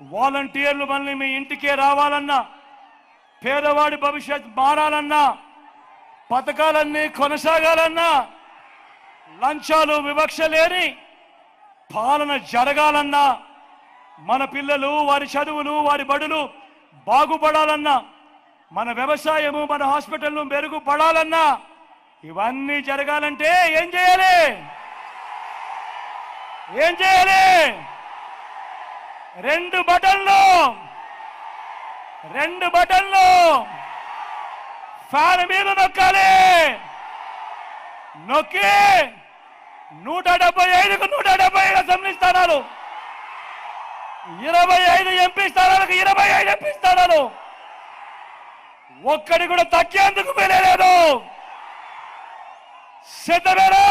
వాలంటీర్లు మళ్ళీ మీ ఇంటికే రావాలన్నా పేదవాడి భవిష్యత్ మారాలన్నా పథకాలన్నీ కొనసాగాలన్నా లంచాలు వివక్ష లేని పాలన జరగాలన్నా మన పిల్లలు వారి చదువులు వారి బడులు బాగుపడాలన్నా మన వ్యవసాయము మన హాస్పిటల్ను మెరుగుపడాలన్నా ఇవన్నీ జరగాలంటే ఏం చేయాలి? ఏం చేయాలి? రెండు బటన్లు. రెండు బటన్లు. ఫ్యాన్ మీద నొక్కాలి. నొక్కి నూట డెబ్బై ఐదుకు నూట డెబ్బై ఐదు అసెంబ్లీ స్థానాలు. ఇరవై ఐదు ఎంపీ స్థానాలకు ఇరవై ఐదు ఎంపీ స్థానాలు. ఒక్కడి కూడా తగ్గేందుకు వెళ్ళలేదు సిద్ధమేనా?